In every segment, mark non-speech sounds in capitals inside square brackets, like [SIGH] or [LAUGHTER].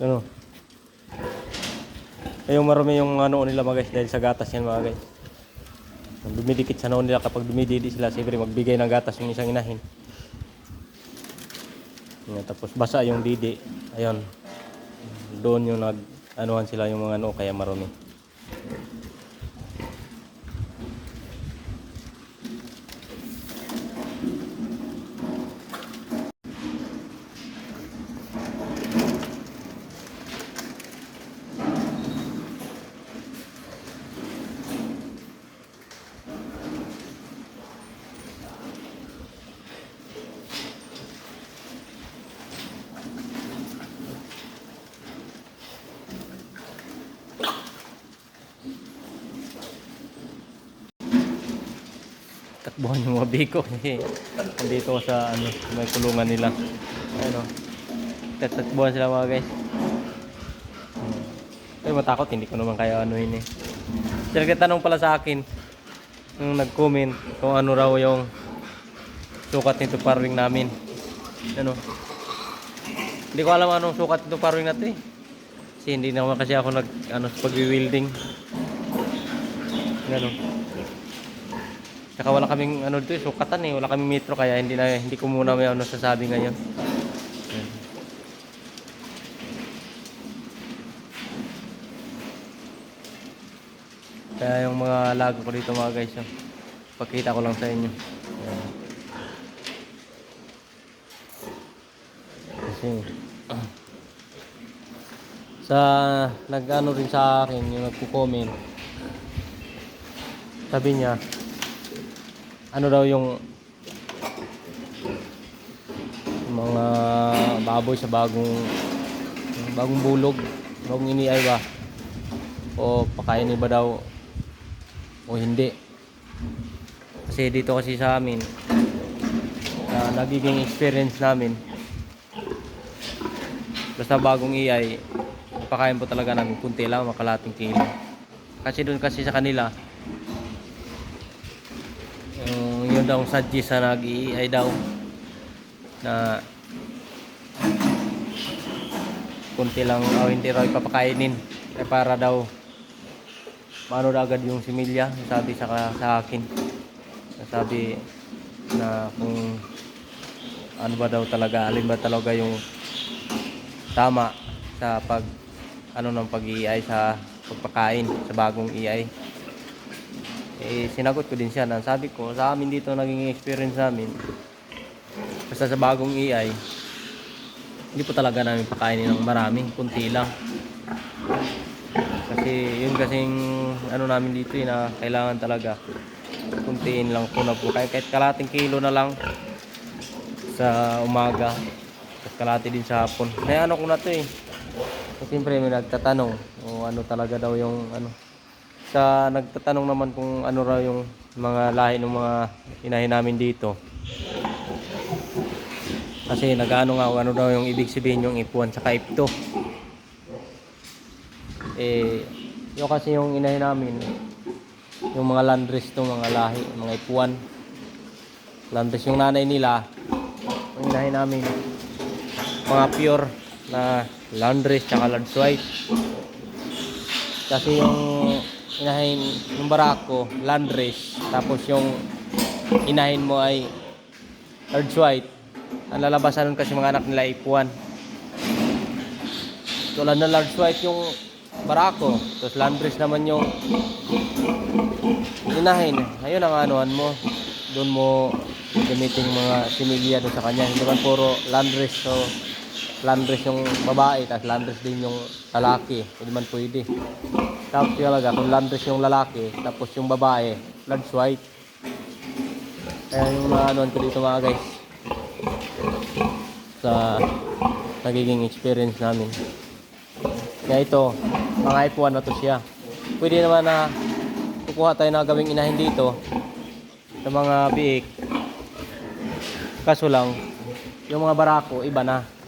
Ano? Eh, Ayun marami yung ano nila mga guys dahil sa gatas yan mga guys. Dumidikit sa noon nila kapag dumididi sila siyempre magbigay ng gatas yung isang inahin. Yan, tapos basa yung didi. Ayun. Doon yung nag anuhan sila yung mga ano kaya marumi. Takbuhan yung mga biko. [LAUGHS] Kasi ko sa ano may kulungan nila. Ano tatakbuhan sila mga guys. Hmm. pero matakot. Hindi ko naman kaya ano yun eh sila tanong pala sa akin nung nag-comment kung ano raw yung sukat nito parwing namin. Ano hindi ko alam anong sukat nito parwing na to eh. Kasi hindi naman kasi ako nag ano pag-wielding. Gano'n Saka wala kaming ano dito, eh, sukatan eh. Wala kaming metro kaya hindi na hindi ko muna may ano sasabi ngayon. Kaya yung mga lago ko dito mga guys, yung pakita ko lang sa inyo. Ayan. Kasi sa nag-ano rin sa akin, yung nagko-comment. Sabi niya, ano daw yung mga baboy sa bagong bagong bulog? Bagong iniay ba? O pakain ba daw? O hindi? Kasi dito kasi sa amin na nagiging experience namin basta bagong iyay pakain po talaga namin kunti lang makalating kilo. Kasi doon kasi sa kanila yung yun daw sadji sa nag-iay daw na kunti lang o hindi raw ipapakainin. Eh para daw maano agad yung similya sabi sa, sa akin. Sabi na kung ano ba daw talaga alin ba talaga yung tama sa pag ano ng pag-iay sa pagpakain sa bagong iay eh sinagot ko din siya na sabi ko sa amin dito naging experience namin basta sa bagong EI hindi po talaga namin pakainin ng marami kunti lang. Kasi yun kasing ano namin dito eh, na kailangan talaga kuntiin lang po na po. Kahit, kahit kalating kilo na lang sa umaga at kalati din sa hapon. Kaya ano ko na to eh kasi siyempre may nagtatanong o ano talaga daw yung ano sa nagtatanong naman kung ano raw yung mga lahi ng mga inahin namin dito. Kasi nagano nga ano daw yung ibig sabihin yung ipuan sa ipto. Eh, yung kasi yung inahin namin, yung mga landres to mga lahi, mga ipuan. Landres yung nanay nila, yung inahin namin, mga pure na landres tsaka large white. Kasi yung inahin yung barako, land race, tapos yung inahin mo ay large white. Ang lalabasan nun kasi mga anak nila ipuan. Tulad ng large white yung barako, tapos land race naman yung inahin. Ayun ang anuhan mo. Doon mo gamitin mga similya doon sa kanya. Hindi man puro land race. So, land race yung babae, tapos land race din yung lalaki. Hindi man pwede. Tapos talaga, kung landress yung lalaki, tapos yung babae, large white. Kaya yung mga ano ko dito mga guys. Sa nagiging experience namin. Kaya ito, mga ipuan na to siya. Pwede naman na kukuha tayo na gawing inahin dito sa mga biik. Kaso lang, yung mga barako, iba na.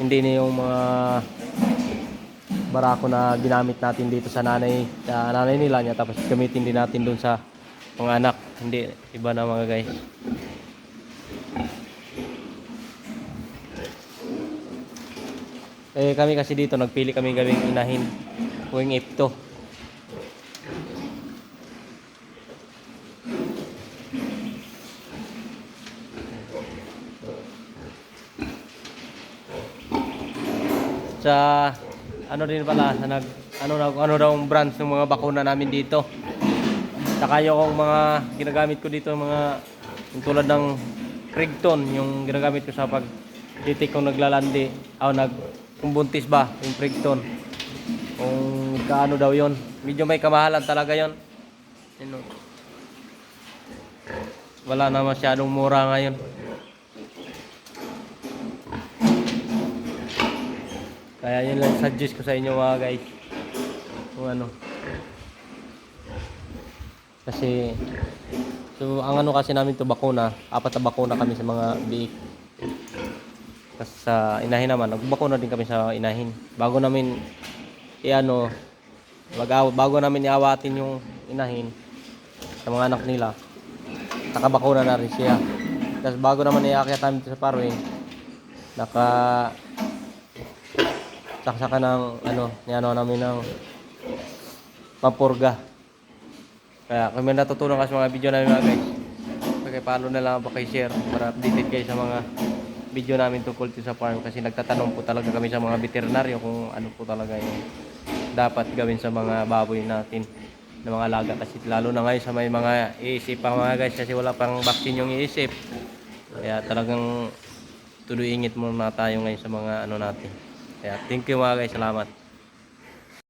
Hindi na yung mga barako na ginamit natin dito sa nanay sa nanay nila niya tapos gamitin din natin doon sa mga anak hindi iba na mga guys Eh kami kasi dito nagpili kami gawing inahin. Kuwing ipto. Sa ano din pala sa nag ano daw ano daw ang brands ng mga bakuna namin dito. Saka yung mga ginagamit ko dito mga yung tulad ng Crigton yung ginagamit ko sa pag titik kung naglalandi o nag kung buntis ba yung Crigton kung kaano daw yon medyo may kamahalan talaga yon oh. wala na masyadong mura ngayon kaya yun lang suggest ko sa inyo mga guys kung ano kasi So, ang ano kasi namin to bakuna, apat na bakuna kami sa mga biik. Tapos sa inahin naman, nagbakuna din kami sa inahin. Bago namin iano, mag bago namin iawatin yung inahin sa mga anak nila, nakabakuna na rin siya. Tapos bago naman iakyat namin sa parwing, naka saksakan ng ano, niano namin ng pampurga. Kaya kung may natutunan ka mga video namin mga guys, pakipalo na lang share para updated kayo sa mga video namin tungkol sa farm. Kasi nagtatanong po talaga kami sa mga veterinaryo kung ano po talaga yung dapat gawin sa mga baboy natin na mga alaga. Kasi lalo na ngayon sa may mga iisip pa mga guys kasi wala pang vaccine yung iisip. Kaya talagang tuloy ingit muna tayo ngayon sa mga ano natin kaya thank you mga guys salamat